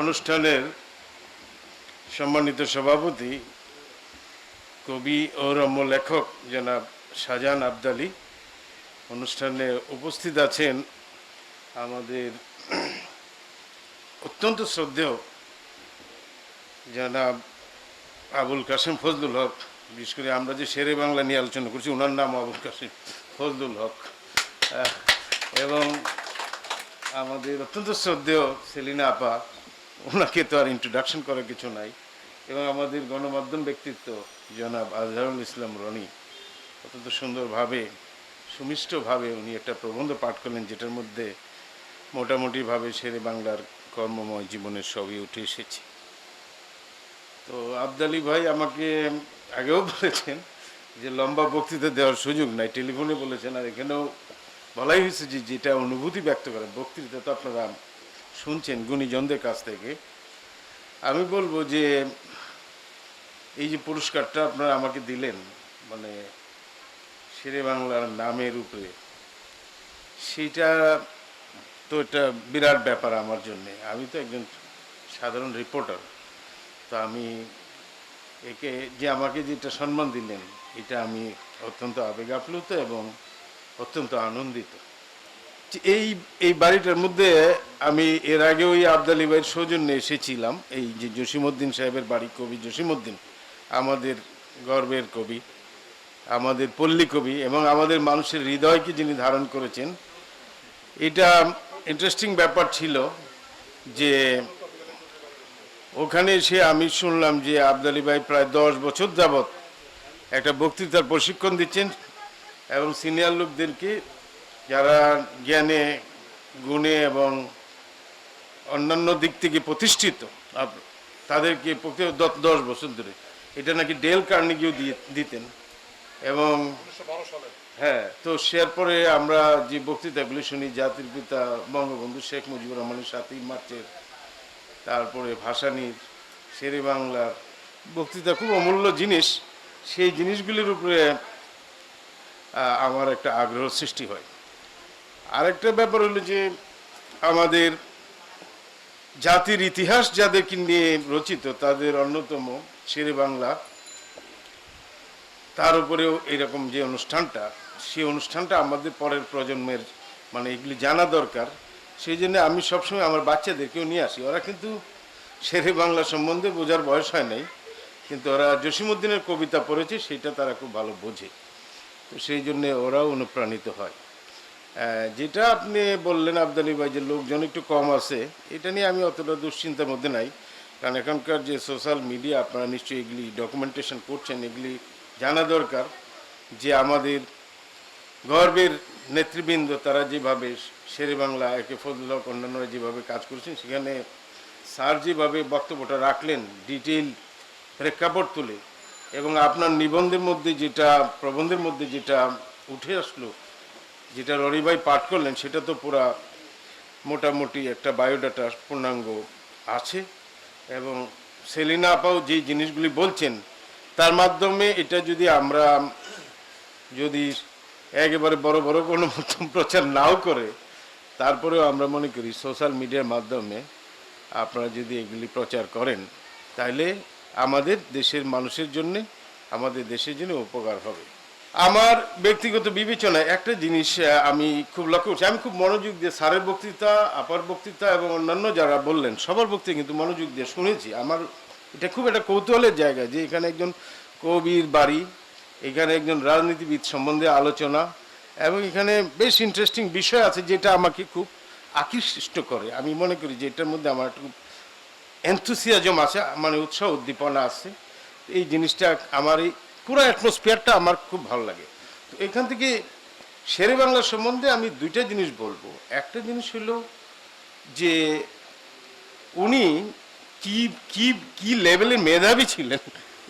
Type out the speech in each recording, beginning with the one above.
অনুষ্ঠানের সম্মানিত সভাপতি কবি ও রম্য লেখক জনাব শাহজাহান আবদালি। অনুষ্ঠানে উপস্থিত আছেন আমাদের অত্যন্ত শ্রদ্ধেয় জনাব আবুল কাসেম ফজলুল হক, বিশেষ করে আমরা যে শেরে বাংলা নিয়ে আলোচনা করছি ওনার নাম আবুল কাসেম ফজলুল হক। এবং আমাদের অত্যন্ত শ্রদ্ধেয় সেলিনা আপা ওনাকে তো আর ইন্ট্রোডাকশন করার কিছু নাই। এবং আমাদের গণমাধ্যম ব্যক্তিত্ব জনাব আজহারুল ইসলাম রনি অত্যন্ত সুন্দরভাবে, সুমিষ্টভাবে উনি একটা প্রবন্ধ পাঠ করলেন যেটার মধ্যে মোটামুটিভাবে শেরে বাংলার কর্মময় জীবনের সবই উঠে এসেছে। তো আবদালি ভাই আমাকে আগেও বলেছেন যে লম্বা বক্তৃতা দেওয়ার সুযোগ নাই, টেলিফোনে বলেছেন, আর এখানেও বলাই হয়েছে যে যেটা অনুভূতি ব্যক্ত করে, বক্তৃতা তো আপনারা শুনছেন গুণীজনদের কাছ থেকে, আমি বলব যে এই যে পুরস্কারটা আপনারা আমাকে দিলেন মানে শেরে বাংলার নামের উপরে, সেটা তো এটা বিরাট ব্যাপার আমার জন্যে। আমি তো একজন সাধারণ রিপোর্টার, তো আমি একে যে আমাকে যেটা সম্মান দিলেন, এটা আমি অত্যন্ত আবেগ আপ্লুত এবং অত্যন্ত আনন্দিত। এই এই বাড়িটার মধ্যে আমি এর আগে ওই আবদালি ভাইয়ের সৌজন্যে এসেছিলাম, এই যে জসিমউদ্দিন সাহেবের বাড়ি কবি জসিমউদ্দিন, আমাদের গর্বের কবি, আমাদের পল্লী কবি এবং আমাদের মানুষের হৃদয়কে যিনি ধারণ করেছেন। এটা ইন্টারেস্টিং ব্যাপার ছিল যে ওখানে এসে আমি শুনলাম যে আবদালি ভাই প্রায় দশ বছর যাবৎ একটা বক্তৃতার প্রশিক্ষণ দিচ্ছেন এবং সিনিয়র লোকদেরকে যারা জ্ঞানে, গুণে এবং অন্যান্য দিক থেকে প্রতিষ্ঠিত। তাদেরকে দশ বছর ধরে। এটা নাকি ডেল কার্নিগিও দিয়ে দিতেন। এবং হ্যাঁ তো শেয়ার পরে আমরা যে বক্তৃতাগুলি শুনি জাতির পিতা বঙ্গবন্ধু শেখ মুজিবুর রহমানের সাতই মার্চের তারপরে ভাসানির শেরে বাংলার বক্তৃতা খুব অমূল্য জিনিস। সেই জিনিসগুলির উপরে আমার একটা আগ্রহ সৃষ্টি হয়। আরেকটা ব্যাপার হলো যে আমাদের জাতির ইতিহাস যাদেরকে নিয়ে রচিত, তাদের অন্যতম শেরে বাংলা, তার উপরেও এরকম যে অনুষ্ঠানটা, সেই অনুষ্ঠানটা আমাদের পরের প্রজন্মের মানে এগুলি জানা দরকার। সেই জন্য আমি সবসময় আমার বাচ্চাদেরকেও নিয়ে আসি। ওরা কিন্তু শেরে বাংলা সম্বন্ধে বোঝার বয়স হয় নাই, কিন্তু ওরা জসিমুদ্দিনের কবিতা পড়েছে, সেটা তারা খুব ভালো বোঝে। তো সেই জন্যে ওরাও অনুপ্রাণিত হয়। যেটা আপনি বললেন আবদালি ভাই যে লোকজন একটু কম আছে, এটা নিয়ে আমি অতটা দুশ্চিন্তার মধ্যে নাই। কারণ এখনকার যে সোশ্যাল মিডিয়া আপনারা নিশ্চয়ই এগুলি ডকুমেন্টেশন করছেন, এগুলি জানা দরকার যে আমাদের গর্বের নেতৃবৃন্দ তারা যেভাবে শেরে বাংলা একে ফজল হক, অন্যান্যরা যেভাবে কাজ করছেন, সেখানে স্যার যেভাবে বক্তব্যটা রাখলেন ডিটেল প্রেক্ষাপট তুলে, এবং আপনার নিবন্ধের মধ্যে যেটা, প্রবন্ধের মধ্যে যেটা উঠে আসলো যেটা ররিভাই পাঠ করলেন, সেটা তো পুরা মোটামুটি একটা বায়োডাটা পূর্ণাঙ্গ আছে এবং সেলিনা আপাও যে জিনিসগুলি বলছেন, তার মাধ্যমে এটা যদি আমরা যদি একেবারে বড় বড় কোনো মতন প্রচার নাও করে, তারপরেও আমরা মনে করি সোশ্যাল মিডিয়ার মাধ্যমে আপনারা যদি এগুলি প্রচার করেন তাহলে আমাদের দেশের মানুষের জন্যে, আমাদের দেশের জন্য উপকার হবে। আমার ব্যক্তিগত বিবেচনায় একটা জিনিস আমি খুব লক্ষ্য করছি। আমি খুব মনোযোগ দিয়ে স্যারের বক্তৃতা, আপার বক্তৃতা এবং অন্যান্য যারা বললেন, সবার বক্তৃতা কিন্তু মনোযোগ দিয়ে শুনেছি। আমার এটা খুব একটা কৌতূহলের জায়গা যে এখানে একজন কবির বাড়ি, এখানে একজন রাজনীতিবিদ সম্বন্ধে আলোচনা এবং এখানে বেশ ইন্টারেস্টিং বিষয় আছে যেটা আমাকে খুব আকৃষ্ট করে। আমি মনে করি যে এটার মধ্যে আমার একটু এনথুসিয়াজম আছে মানে উৎসাহ উদ্দীপনা আছে। এই জিনিসটা আমার এই পুরো অ্যাটমসফিয়ারটা আমার খুব ভালো লাগে। তো এখান থেকে শেরে বাংলা সম্বন্ধে আমি দুইটা জিনিস বলব। একটা জিনিস হলো যে উনি কি কি কি লেভেলের মেধাবী ছিলেন,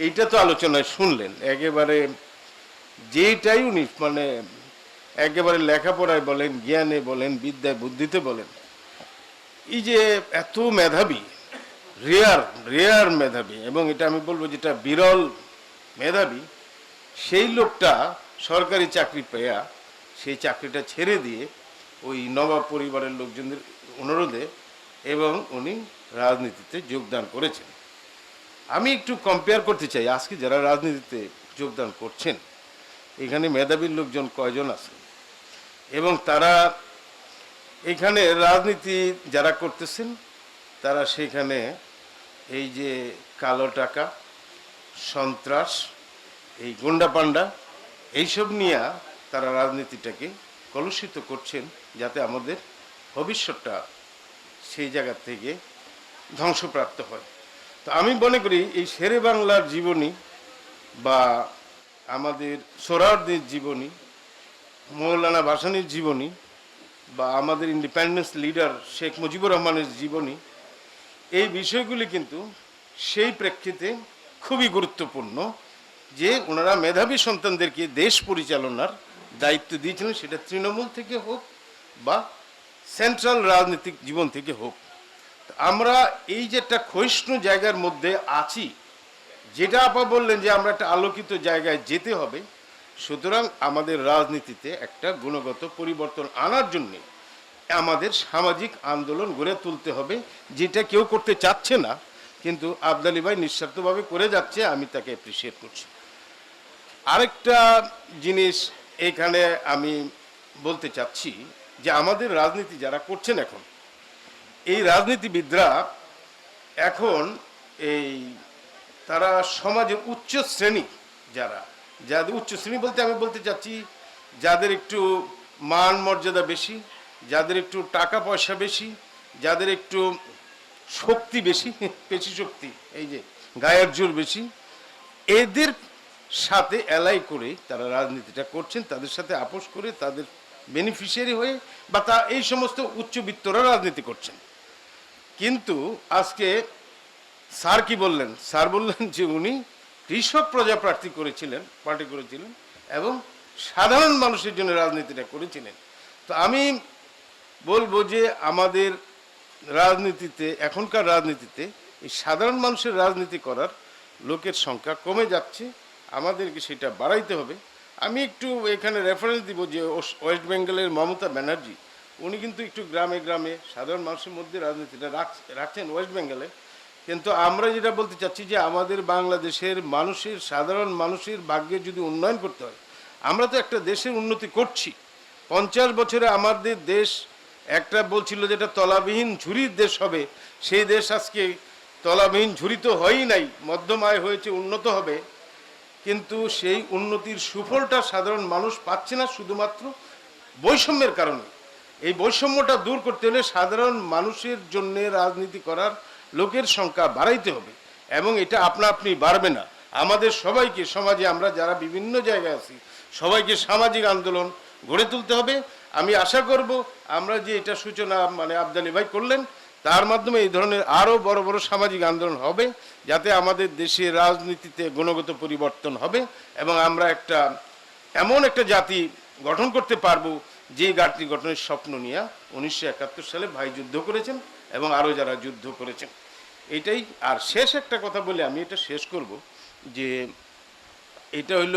এইটা তো আলোচনায় শুনলেন। একেবারে যেটাই উনি মানে একেবারে লেখাপড়ায় বলেন, জ্ঞানে বলেন, বিদ্যায়, বুদ্ধিতে বলেন, এই যে এত মেধাবী রেয়ার রেয়ার মেধাবী, এবং এটা আমি বলব যেটা বিরল মেধাবী, সেই লোকটা সরকারি চাকরি পেয়া সেই চাকরিটা ছেড়ে দিয়ে ওই নবাব পরিবারের লোকজনদের অনুরোধে এবং উনি রাজনীতিতে যোগদান করেছেন। আমি একটু কম্পেয়ার করতে চাই, আজকে যারা রাজনীতিতে যোগদান করছেন, এখানে মেধাবীর লোকজন কয়জন আছে? এবং তারা এখানে রাজনীতি যারা করতেছেন, তারা সেখানে এই যে কালো টাকা সন্ত্রাস, এই গুন্ডা পান্ডা, এইসব নিয়ে তারা রাজনীতিটাকে কলুষিত করছেন যাতে আমাদের ভবিষ্যৎটা সেই জায়গা থেকে ধ্বংসপ্রাপ্ত হয়। তো আমি মনে করি এই শেরে বাংলার জীবনী বা আমাদের সোরারদের জীবনী, মৌলানা ভাসানির জীবনী বা আমাদের ইন্ডিপেন্ডেন্স লিডার শেখ মুজিবুর রহমানের জীবনী, এই বিষয়গুলি কিন্তু সেই প্রেক্ষিতে খুবই গুরুত্বপূর্ণ যে ওনারা মেধাবী সন্তানদেরকে দেশ পরিচালনার দায়িত্ব দিয়েছিলেন, সেটা তৃণমূল থেকে হোক বা সেন্ট্রাল রাজনৈতিক জীবন থেকে হোক। আমরা এই যে একটা ক্ষয়িষ্ণু জায়গার মধ্যে আছি, যেটা আপা বললেন যে আমরা একটা আলোকিত জায়গায় যেতে হবে, সুতরাং আমাদের রাজনীতিতে একটা গুণগত পরিবর্তন আনার জন্যে আমাদের সামাজিক আন্দোলন গড়ে তুলতে হবে, যেটা কেউ করতে চাচ্ছে না কিন্তু আবদালি ভাই নিঃস্বার্থভাবে করে যাচ্ছে, আমি তাকে অ্যাপ্রিসিয়েট করছি। আরেকটা জিনিস এখানে আমি বলতে চাচ্ছি যে আমাদের রাজনীতি যারা করছেন এখন, এই রাজনীতিবিদরা এখন এই তারা সমাজের উচ্চ শ্রেণি যারা, যাদের উচ্চ শ্রেণি বলতে আমি বলতে চাচ্ছি যাদের একটু মান মর্যাদা বেশি, যাদের একটু টাকা পয়সা বেশি, যাদের একটু শক্তি বেশি, পেশি শক্তি, এই যে গায়ের জোর বেশি। এদের সাথে অ্যালাই করে তারা রাজনীতিটা করছেন, তাদের সাথে আপোষ করে তাদের বেনিফিশিয়ারি হয়ে বা তা, এই সমস্ত উচ্চবিত্তরা রাজনীতি করছেন। কিন্তু আজকে স্যার কি বললেন? স্যার বললেন যে উনি কৃষক প্রজা প্রার্থী করেছিলেন, পার্টি করেছিলেন এবং সাধারণ মানুষের জন্য রাজনীতিটা করেছিলেন। তো আমি বলব যে আমাদের রাজনীতিতে, এখনকার রাজনীতিতে এই সাধারণ মানুষের রাজনীতি করার লোকের সংখ্যা কমে যাচ্ছে। আমাদেরকে সেটা বাড়াইতে হবে। আমি একটু এখানে রেফারেন্স দিব যে ওয়েস্ট বেঙ্গলের মমতা ব্যানার্জি, উনি কিন্তু একটু গ্রামে গ্রামে সাধারণ মানুষের মধ্যে রাজনীতিটা রাখ- রাখছেন ওয়েস্ট বেঙ্গলে। কিন্তু আমরা যেটা বলতে চাচ্ছি যে আমাদের বাংলাদেশের মানুষের, সাধারণ মানুষের ভাগ্যে যদি উন্নয়ন করতে হয়, আমরা তো একটা দেশের উন্নতি করছি। পঞ্চাশ বছরে আমাদের দেশ একটা বলছিল যেটা তলাবিহীন ঝুরির দেশ হবে, সেই দেশ আজকে তলাবিহীন ঝুরি তো হয়ই নাই, মধ্যম আয় হয়েছে, উন্নত হবে। কিন্তু সেই উন্নতির সুফলটা সাধারণ মানুষ পাচ্ছে না শুধুমাত্র বৈষম্যের কারণে। এই বৈষম্যটা দূর করতে হলে সাধারণ মানুষের জন্য রাজনীতি করার লোকের সংখ্যা বাড়াইতে হবে, এবং এটা আপনা আপনি বাড়বে না। আমাদের সবাইকে, সমাজে আমরা যারা বিভিন্ন জায়গায় আছি, সবাইকে সামাজিক আন্দোলন গড়ে তুলতে হবে আমি আশা করব আমরা যে এটা সূচনা মানে আবদালি ভাই করলেন, তার মাধ্যমে এই ধরনের আরও বড় বড় সামাজিক আন্দোলন হবে, যাতে আমাদের দেশের রাজনীতিতে গুণগত পরিবর্তন হবে এবং আমরা একটা এমন একটা জাতি গঠন করতে পারব, যে জাতি গঠনের স্বপ্ন নিয়ে উনিশশো একাত্তর সালে ভাই যুদ্ধ করেছেন এবং আরও যারা যুদ্ধ করেছেন। এটাই, আর শেষ একটা কথা বলে আমি এটা শেষ করব, যে এটা হইল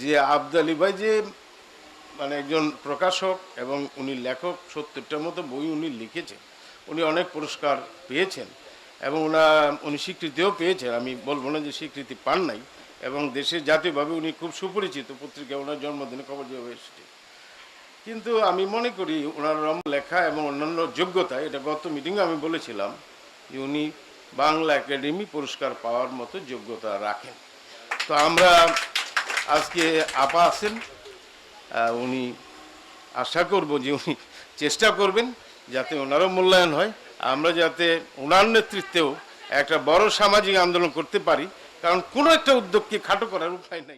যে আবদালি ভাই যে মানে একজন প্রকাশক এবং উনি লেখক, সত্তরটার মতো বই উনি লিখেছেন। উনি অনেক পুরস্কার পেয়েছেন এবং ওনা উনি স্বীকৃতিও পেয়েছেন। আমি বলব না যে স্বীকৃতি পান নাই এবং দেশের জাতীয়ভাবে উনি খুব সুপরিচিত পত্রিকা ওনার জন্মদিনে খবর দেওয়া এসেছে। কিন্তু আমি মনে করি ওনার রম লেখা এবং অন্যান্য যোগ্যতা, এটা গত মিটিংয়ে আমি বলেছিলাম যে উনি বাংলা একাডেমি পুরস্কার পাওয়ার মতো যোগ্যতা রাখেন। তো আমরা আজকে আপা আছেন উনি আশা করব যে উনি চেষ্টা করবেন যাতে ওনারও মূল্যায়ন হয়, আমরা যাতে ওনার নেতৃত্বেও একটা বড় সামাজিক আন্দোলন করতে পারি। কারণ কোনো একটা উদ্যোগকে খাটো করার উপায় নাই।